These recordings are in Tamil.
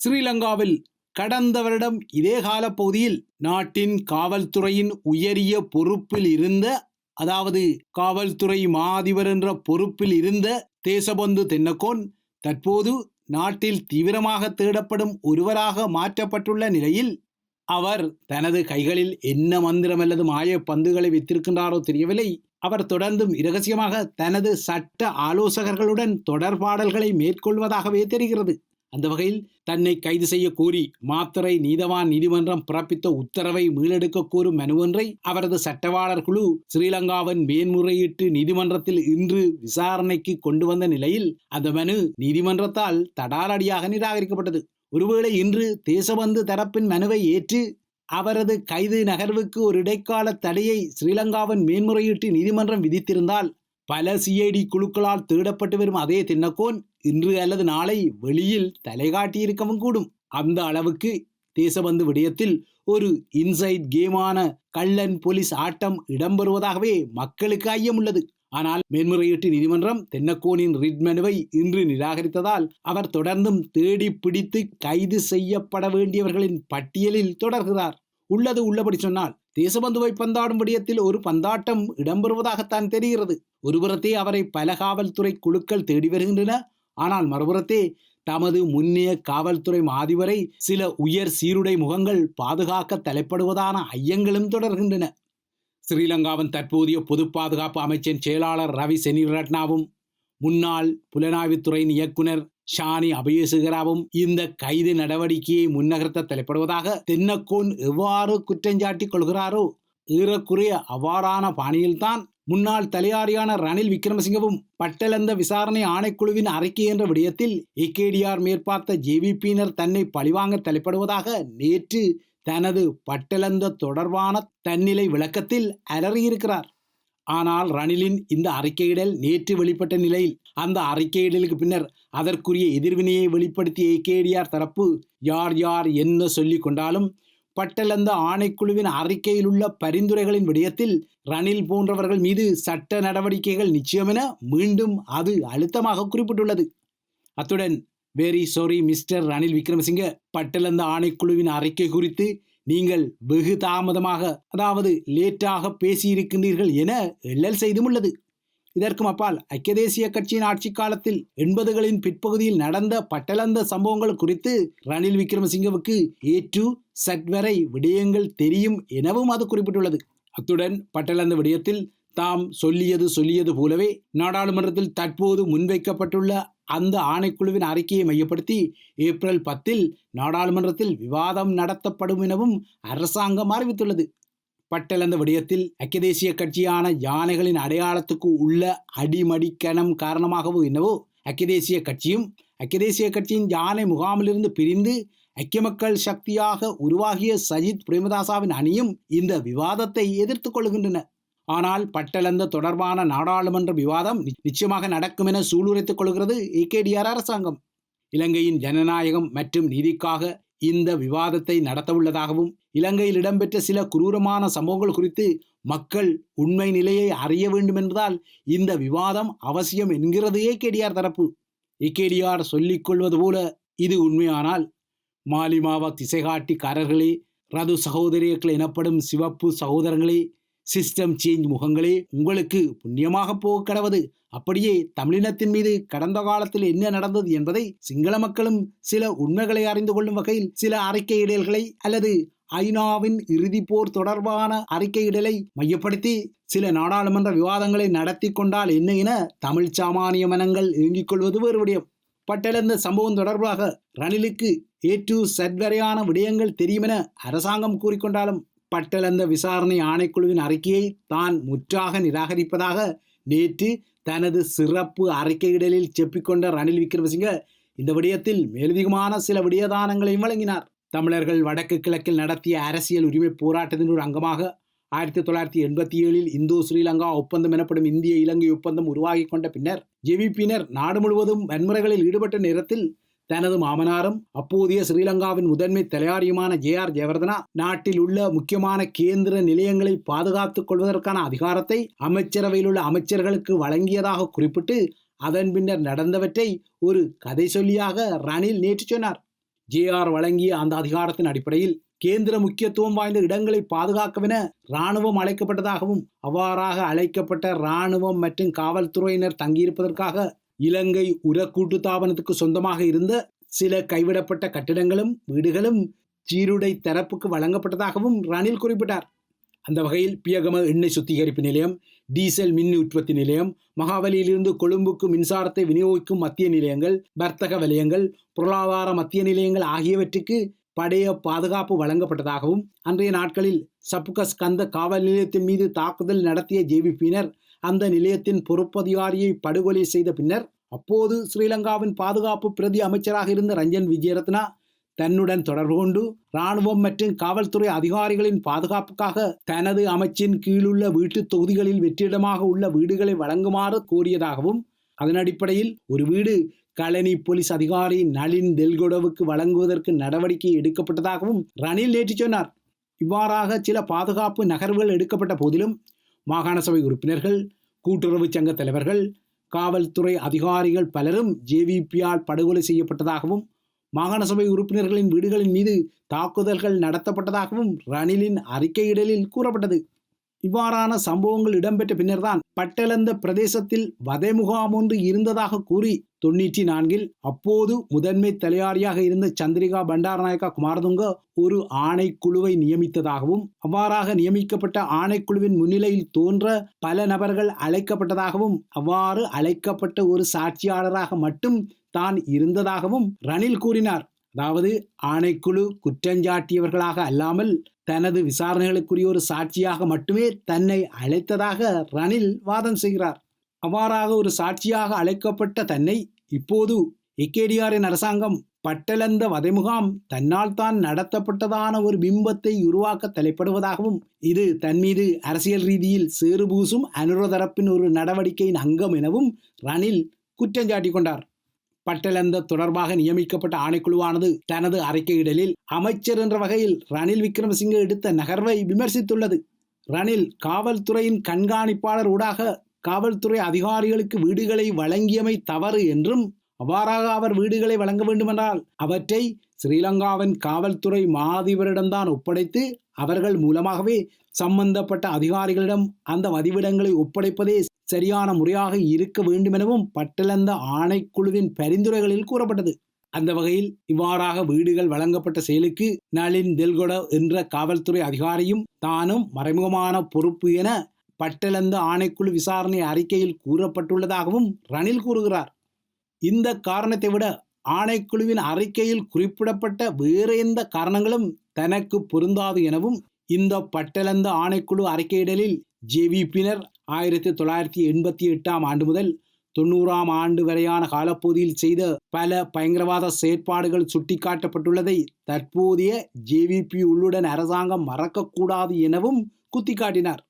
ஸ்ரீலங்காவில் கடந்த வருடம் இதே கால பகுதியில் நாட்டின் காவல்துறையின் உயரிய பொறுப்பில் இருந்த அதாவது காவல்துறை மாதிபர் என்ற பொறுப்பில் இருந்த தேசபந்து தென்னக்கோன் தற்போது நாட்டில் தீவிரமாக தேடப்படும் ஒருவராக மாற்றப்பட்டுள்ள நிலையில் அவர் தனது கைகளில் என்ன மந்திரம் அல்லது மாய பந்துகளை வைத்திருக்கின்றாரோ தெரியவில்லை. அவர் தொடர்ந்தும் இரகசியமாக தனது சட்ட ஆலோசகர்களுடன் தொடர்பாடல்களை மேற்கொள்வதாகவே தெரிகிறது. அந்த வகையில் தன்னை கைது செய்ய கோரி மாத்தறை நீதவான் நீதிமன்றம் பிறப்பித்த உத்தரவை மீளெடுக்க கோரும் மனு ஒன்றை அவரது சட்டவாளர் குழு ஸ்ரீலங்காவின் மேன்முறையீட்டு நீதிமன்றத்தில் இன்று விசாரணைக்கு கொண்டு வந்த நிலையில் அந்த மனு நீதிமன்றத்தால் தடாலடியாக நிராகரிக்கப்பட்டது. ஒருவேளை இன்று தேசபந்து தரப்பின் மனுவை ஏற்று அவரது கைது நகர்வுக்கு ஒரு இடைக்கால தடையை ஸ்ரீலங்காவின் மேன்முறையீட்டு நீதிமன்றம் விதித்திருந்தால் பல சிஐடி குழுக்களால் தேடப்பட்டு வரும் அதே தின்னக்கோன் இன்று அல்லது நாளை வெளியில் தலைகாட்டியிருக்கவும் கூடும். அந்த அளவுக்கு தேசபந்து விடயத்தில் ஒரு இன்சைட் கேமான கள்ளன் போலீஸ் ஆட்டம் இடம்பெறுவதாகவே மக்களுக்கு ஐயம் உள்ளது ஆனால் மேன்முறையீட்டு நீதிமன்றம் தென்னக்கோனின் ரிட் மனுவை இன்று நிராகரித்ததால் அவர் தொடர்ந்தும் தேடி பிடித்து கைது செய்யப்பட வேண்டியவர்களின் பட்டியலில் தொடர்கிறார். உள்ளது உள்ளபடி சொன்னால் தேசபந்துவை பந்தாடும் விடயத்தில் ஒரு பந்தாட்டம் இடம்பெறுவதாகத்தான் தெரிகிறது. ஒருபுறத்தே அவரை பல காவல்துறை குழுக்கள் தேடி வருகின்றன. ஆனால் மறுபுறத்தே தமது முன்னைய காவல்துறை மாதிவரை சில உயர் சீருடை முகங்கள் பாதுகாக்க தலைப்படுவதான ஐயங்களும் தொடர்கின்றன. ஸ்ரீலங்காவின் தற்போதைய பொது பாதுகாப்பு அமைச்சின் செயலாளர் ரவி செனிரட்னாவும் முன்னாள் புலனாய்வுத்துறையின் இயக்குனர் ஷானி அபயசுகராவும் இந்த கைது நடவடிக்கையை முன்னகர்த்த தலைப்படுவதாக தென்னக்கோன் எவ்வாறு குற்றஞ்சாட்டிக் கொள்கிறாரோ ஏறக்குறைய அவ்வாறான பாணியில்தான் முன்னாள் தலையாரியான ரணில் விக்ரமசிங்கவும் பட்டலந்த விசாரணை ஆணைக்குழுவின் அறிக்கை என்ற விடயத்தில் ஏகேடிஆர் மேற்பார்த்த ஜேவிபியினர் தன்னை பழிவாங்க தலைப்படுவதாக நேற்று தனது பட்டலந்த தொடர்பான தன்னிலை விளக்கத்தில் அலறியிருக்கிறார். ஆனால் ரணிலின் இந்த அறிக்கையிடல் நேற்று வெளிப்பட்ட நிலையில் அந்த அறிக்கையிடலுக்கு பின்னர் அதற்குரிய எதிர்வினையை வெளிப்படுத்திய கேடிஆர் தரப்பு யார் யார் என்ன சொல்லிக் கொண்டாலும் பட்டலந்த ஆணைக்குழுவின் அறிக்கையில் உள்ள பரிந்துரைகளின் விடயத்தில் ரணில் போன்றவர்கள் மீது சட்ட நடவடிக்கைகள் நிச்சயமென மீண்டும் அது அழுத்தமாக குறிப்பிட்டுள்ளது. அத்துடன் very sorry mister Ranil Wickremesinghe Batalanda ஆணைக்குழுவின் அறிக்கை குறித்து நீங்கள் வெகு தாமதமாக அதாவது லேட்டாக பேசியிருக்கின்றீர்கள் என எள்ளல் செய்தும் உள்ளது. இதற்கும் அப்பால் ஐக்கிய தேசிய கட்சியின் ஆட்சி காலத்தில் எண்பதுகளின் பிற்பகுதியில் நடந்த பட்டலந்த சம்பவங்கள் குறித்து ரணில் விக்ரமசிங்கவுக்கு ஏ டு விடயங்கள் தெரியும் எனவும் அது குறிப்பிட்டுள்ளது. அத்துடன் பட்டலந்த விடயத்தில் தாம் சொல்லியது சொல்லியது போலவே நாடாளுமன்றத்தில் தற்போது முன்வைக்கப்பட்டுள்ள அந்த ஆணைக்குழுவின் அறிக்கையை மையப்படுத்தி ஏப்ரல் பத்தில் நாடாளுமன்றத்தில் விவாதம் நடத்தப்படும் எனவும் அரசாங்கம் அறிவித்துள்ளது. பட்டலந்த விடயத்தில் ஐக்கிய தேசிய கட்சியான யானைகளின் அடையாளத்துக்கு உள்ள அடிமடிக்கணம் காரணமாகவோ என்னவோ ஐக்கிய தேசிய கட்சியும் ஐக்கிய தேசிய கட்சியின் யானை முகாமிலிருந்து பிரிந்து ஐக்கிய மக்கள் சக்தியாக உருவாகிய சஜித் பிரேமதாசாவின் அணியும் இந்த விவாதத்தை எதிர்த்து கொள்கின்றன. ஆனால் பட்டலந்த தொடர்பான நாடாளுமன்ற விவாதம் நிச்சயமாக நடக்கும் என சூளுரைத்துக் கொள்கிறது ஏகேடிஆர் அரசாங்கம். இலங்கையின் ஜனநாயகம் மற்றும் நீதிக்காக இந்த விவாதத்தை நடத்தவுள்ளதாகவும் இலங்கையில் இடம்பெற்ற சில குரூரமான சம்பவங்கள் குறித்து மக்கள் உண்மை நிலையை அறிய வேண்டும் என்பதால் இந்த விவாதம் அவசியம் என்கிறது ஏகேடிஆர் தரப்பு. ஏகேடிஆர் சொல்லிக் கொள்வது போல இது உண்மையானால் மாலிமாவா திசைகாட்டிக்காரர்களே ரது சகோதரியர்கள் எனப்படும் சிவப்பு சகோதரங்களே சிஸ்டம் சேஞ்ச் முகங்களே உங்களுக்கு புண்ணியமாக போக கடவது. அப்படியே தமிழினத்தின் மீது கடந்த காலத்தில் என்ன நடந்தது என்பதை சிங்கள மக்களும் சில உண்மைகளை அறிந்து கொள்ளும் வகையில் சில அறிக்கையிடல்களை அல்லது ஐநாவின் இறுதி போர் தொடர்பான அறிக்கையிடலை மையப்படுத்தி சில நாடாளுமன்ற விவாதங்களை நடத்தி கொண்டால் என்ன என தமிழ் சாமானிய மனங்கள் இயங்கிக் கொள்வது வேறு விடயம் பட்டெழுந்த சம்பவம் தொடர்பாக ரணிலுக்கு ஏ டு செட்வரையான விடயங்கள் தெரியுமென அரசாங்கம் கூறிக்கொண்டாலும் பட்டலந்த விசாரணை ஆணைக்குழுவின் அறிக்கையை தான் முற்றாக நிராகரிப்பதாக நேற்று தனது சிறப்பு அறிக்கையிடலில் செப்பிக்கொண்ட ரணில் விக்ரமசிங்க இந்த விடயத்தில் மேலதிகமான சில விடயதானங்களையும் வழங்கினார். தமிழர்கள் வடக்கு கிழக்கில் நடத்திய அரசியல் உரிமை போராட்டத்தின் ஒரு அங்கமாக ஆயிரத்தி தொள்ளாயிரத்தி எண்பத்தி ஏழில் இந்தோ ஸ்ரீலங்கா ஒப்பந்தம் எனப்படும் இந்திய இலங்கை ஒப்பந்தம் உருவாகி கொண்ட பின்னர் ஜெவிப்பினர் நாடு முழுவதும் வன்முறைகளில் ஈடுபட்ட நேரத்தில் தனது மாமனாரும் அப்போதைய ஸ்ரீலங்காவின் முதன்மை தலையாரியுமான ஜே ஆர் ஜெயவர்தனா நாட்டில் உள்ள முக்கியமான கேந்திர நிலையங்களை பாதுகாத்துக் கொள்வதற்கான அதிகாரத்தை அமைச்சரவையில் உள்ள அமைச்சர்களுக்கு வழங்கியதாக குறிப்பிட்டு அதன் பின்னர் நடந்தவற்றை ஒரு கதை சொல்லியாக ரணில் நேற்று சொன்னார். ஜேஆர் வழங்கிய அந்த அதிகாரத்தின் அடிப்படையில் கேந்திர முக்கியத்துவம் வாய்ந்த இடங்களை பாதுகாக்கவென இராணுவம் அழைக்கப்பட்டதாகவும் அவ்வாறாக அழைக்கப்பட்ட இராணுவம் மற்றும் காவல்துறையினர் தங்கியிருப்பதற்காக இலங்கை உர கூட்டுத்தாபனத்துக்கு சொந்தமாக இருந்த சில கைவிடப்பட்ட கட்டிடங்களும் வீடுகளும் சீருடை தரப்புக்கு வழங்கப்பட்டதாகவும் ரணில் குறிப்பிட்டார். அந்த வகையில் பியகம எண்ணெய் சுத்திகரிப்பு நிலையம் டீசல் மின் உற்பத்தி நிலையம் மகாவலியிலிருந்து கொழும்புக்கு மின்சாரத்தை விநியோகிக்கும் மத்திய நிலையங்கள் வர்த்தக வலயங்கள் பொருளாதார மத்திய நிலையங்கள் ஆகியவற்றுக்கு படைய பாதுகாப்பு வழங்கப்பட்டதாகவும் அன்றைய நாட்களில் சப்புகஸ் கந்த காவல் நிலையத்தின் மீது தாக்குதல் நடத்திய ஜேவிபியினர் அந்த நிலையத்தின் பொறுப்பதிகாரியை படுகொலை செய்த பின்னர் அப்போது ஸ்ரீலங்காவின் பாதுகாப்பு பிரதி அமைச்சராக இருந்த ரஞ்சன் விஜயரத்னா தன்னுடன் தொடர்பு கொண்டு இராணுவம் மற்றும் காவல்துறை அதிகாரிகளின் பாதுகாப்புக்காக தனது அமைச்சின் கீழுள்ள வீட்டு தொகுதிகளில் வெற்றிடமாக உள்ள வீடுகளை வழங்குமாறு கோரியதாகவும் அதன் அடிப்படையில் ஒரு வீடு களனி போலீஸ் அதிகாரி நளின் தெல்கொடவுக்கு வழங்குவதற்கு நடவடிக்கை எடுக்கப்பட்டதாகவும் ரணில் நேற்று சொன்னார். இவ்வாறாக சில பாதுகாப்பு நகர்வுகள் எடுக்கப்பட்ட போதிலும் மாகாண சபை உறுப்பினர்கள் கூட்டுறவு சங்க தலைவர்கள் காவல்துறை அதிகாரிகள் பலரும் ஜேவிபியால் படுகொலை செய்யப்பட்டதாகவும் மாகாண சபை உறுப்பினர்களின் வீடுகளின் மீது தாக்குதல்கள் நடத்தப்பட்டதாகவும் ரணிலின் அறிக்கையிடலில் கூறப்பட்டது. இவ்வாறான சம்பவங்கள் இடம்பெற்ற பின்னர்தான் பட்டளந்த பிரதேசத்தில் வதை முகாம் ஒன்று இருந்ததாக கூறி தொன்னூற்றி நான்கில் அப்போது முதன்மை தலையாரியாக இருந்த சந்திரிகா பண்டாரநாயக்கா குமாரதுங்க ஒரு ஆணைக்குழுவை நியமித்ததாகவும் அவ்வாறாக நியமிக்கப்பட்ட ஆணைக்குழுவின் முன்னிலையில் தோன்ற பல நபர்கள் அழைக்கப்பட்டதாகவும் அவ்வாறு அழைக்கப்பட்ட ஒரு சாட்சியாளராக மட்டும் தான் இருந்ததாகவும் ரணில் கூறினார். அதாவது ஆணைக்குழு குற்றஞ்சாட்டியவர்களாக அல்லாமல் தனது விசாரணைகளுக்குரிய ஒரு சாட்சியாக மட்டுமே தன்னை அழைத்ததாக ரணில் வாதம் செய்கிறார். அவ்வாறாக ஒரு சாட்சியாக அழைக்கப்பட்ட தன்னை இப்போது எக்கேடிஆரின் அரசாங்கம் பட்டலந்த வதைமுகாம் தன்னால் தான் நடத்தப்பட்டதான ஒரு பிம்பத்தை உருவாக்க தலைப்படுவதாகவும் இது தன் மீது அரசியல் ரீதியில் சேறுபூசும் அனுரதரப்பின் ஒரு நடவடிக்கையின் அங்கம் எனவும் ரணில் குற்றஞ்சாட்டி கொண்டார். பட்டலந்த தொடர்பாக நியமிக்கப்பட்ட ஆணைக்குழுவானது தனது அறிக்கையிடலில் அமைச்சர் என்ற வகையில் ரணில் விக்ரமசிங்கே எடுத்த நகர்வை விமர்சித்துள்ளது. ரணில் காவல்துறையின் கண்காணிப்பாளர் ஊடாக காவல்துறை அதிகாரிகளுக்கு வீடுகளை வழங்கியமை தவறு என்றும் அவ்வாறாக அவர் வீடுகளை வழங்க வேண்டுமென்றால் அவற்றை ஸ்ரீலங்காவின் காவல்துறை மாதிபரிடம்தான் ஒப்படைத்து அவர்கள் மூலமாகவே சம்பந்தப்பட்ட அதிகாரிகளிடம் அந்த வதிவிடங்களை ஒப்படைப்பதே சரியான முறையாக இருக்க வேண்டுமெனவும் பட்டிழந்த ஆணைக்குழுவின் பரிந்துரைகளில் கூறப்பட்டது. அந்த வகையில் இவ்வாறாக வீடுகள் வழங்கப்பட்ட செயலுக்கு நளின் தெல்கொட என்ற காவல்துறை அதிகாரியும் தானும் மறைமுகமான பொறுப்பு என பட்டலந்த ஆணைக்குழு விசாரணை அறிக்கையில் கூறப்பட்டுள்ளதாகவும் ரணில் கூறுகிறார். இந்த காரணத்தை விட ஆணைக்குழுவின் அறிக்கையில் குறிப்பிடப்பட்ட வேறு எந்த காரணங்களும் தனக்கு பொருந்தாது எனவும் இந்த பட்டலந்த ஆணைக்குழு அறிக்கையிடலில் ஜேவிபியினர் ஆயிரத்தி தொள்ளாயிரத்தி எண்பத்தி எட்டாம் ஆண்டு முதல் தொண்ணூறாம் ஆண்டு வரையான காலப்பகுதியில் செய்த பல பயங்கரவாத செயற்பாடுகள் சுட்டிக்காட்டப்பட்டுள்ளதை தற்போதைய ஜேவிபி உள்ளுடன் அரசாங்கம் மறக்கக்கூடாது எனவும் குத்திக்காட்டினார்.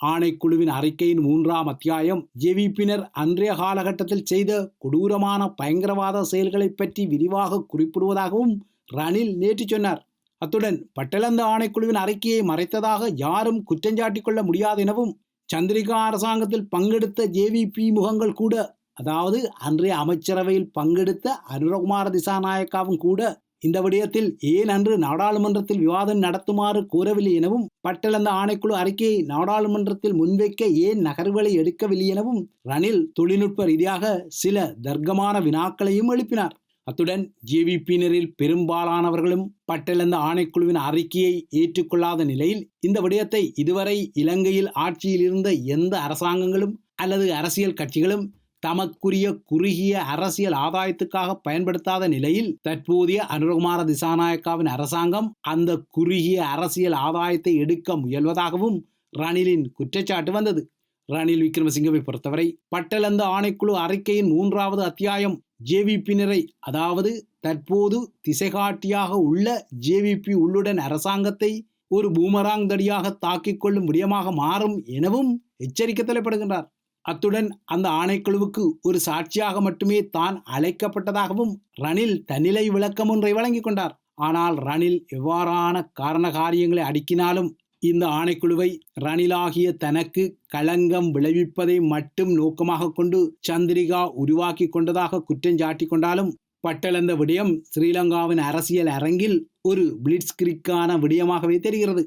ஆணைக்குழுவின் அறிக்கையின் மூன்றாம் அத்தியாயம் ஜேவிபியினர் அன்றைய காலகட்டத்தில் செய்த கொடூரமான பயங்கரவாத செயல்களை பற்றி விரிவாக குறிப்பிடுவதாகவும் ரணில் நேற்று சொன்னார். அத்துடன் பட்டளந்த ஆணைக்குழுவின் அறிக்கையை மறைத்ததாக யாரும் குற்றஞ்சாட்டிக் கொள்ள முடியாது எனவும் சந்திரிகா அரசாங்கத்தில் பங்கெடுத்த ஜேவிபி முகங்கள் கூட அதாவது அன்றைய அமைச்சரவையில் பங்கெடுத்த அனுரகுமார திசாநாயக்காவும் கூட இந்த விடயத்தில் ஏன் அன்று நாடாளுமன்றத்தில் விவாதம் நடத்துமாறு கூறவில்லை எனவும் பட்டளந்த ஆணைக்குழு அறிக்கையை நாடாளுமன்றத்தில் முன்வைக்க ஏன் நகர்வுகளை எடுக்கவில்லை எனவும் ரணில் தொழில்நுட்ப ரீதியாக சில தர்க்கமான வினாக்களையும் எழுப்பினார். அத்துடன் ஜேவிபியினரில் பெரும்பாலானவர்களும் பட்டெழுந்த ஆணைக்குழுவின் அறிக்கையை ஏற்றுக்கொள்ளாத நிலையில் இந்த விடயத்தை இதுவரை இலங்கையில் ஆட்சியில் இருந்த எந்த அரசாங்கங்களும் அல்லது அரசியல் கட்சிகளும் தமக்குரிய குறுகிய அரசியல் ஆதாயத்துக்காக பயன்படுத்தாத நிலையில் தற்போதைய அனுரகுமார திசாநாயக்காவின் அரசாங்கம் அந்த குறுகிய அரசியல் ஆதாயத்தை எடுக்க முயல்வதாகவும் ரணிலின் குற்றச்சாட்டு வந்தது. ரணில் விக்ரமசிங்கவை பொறுத்தவரை பட்டலந்த ஆணைக்குழு அறிக்கையின் மூன்றாவது அத்தியாயம் ஜேவிபியினரை அதாவது தற்போது திசைகாட்டியாக உள்ள ஜேவிபி உள்ளுடன் அரசாங்கத்தை ஒரு பூமராங் தடியாக தாக்கிக் கொள்ளும் விடயமாக மாறும் எனவும் எச்சரிக்கை தலைப்படுகின்றார் அத்துடன் அந்த ஆணைக்குழுவுக்கு ஒரு சாட்சியாக மட்டுமே தான் அழைக்கப்பட்டதாகவும் ரணில் தன்னிலை விளக்கம் ஒன்றை வழங்கிக் கொண்டார். ஆனால் ரணில் எவ்வாறான காரண காரியங்களை அடுக்கினாலும் இந்த ஆணைக்குழுவை ரணிலாகிய தனக்கு களங்கம் விளைவிப்பதை மட்டும் நோக்கமாக கொண்டு சந்திரிகா உருவாக்கி கொண்டதாக குற்றஞ்சாட்டி கொண்டாலும் பட்டளந்த விடயம் ஸ்ரீலங்காவின் அரசியல் அரங்கில் ஒரு பிளிட்ஸ்கிரிக்கான விடயமாகவே தெரிகிறது.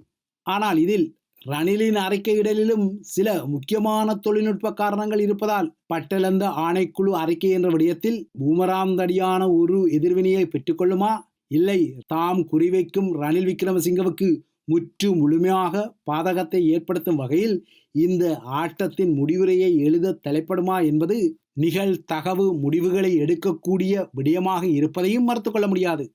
ஆனால் இதில் ரணிலின் அறிக்கையிடலிலும் சில முக்கியமான தொழில்நுட்ப காரணங்கள் இருப்பதால் பட்டளந்த ஆணைக்குழு அறிக்கை என்ற விடயத்தில் பூமராந்தடியான ஒரு எதிர்வினையை பெற்றுக்கொள்ளுமா இல்லை தாம் குறிவைக்கும் ரணில் விக்ரமசிங்கவுக்கு முற்று முழுமையாக பாதகத்தை ஏற்படுத்தும் வகையில் இந்த ஆட்டத்தின் முடிவுரையை எழுத தலைப்படுமா என்பது நிகழ்தகவு முடிவுகளை எடுக்கக்கூடிய விடயமாக இருப்பதையும் மறுத்துக்கொள்ள முடியாது.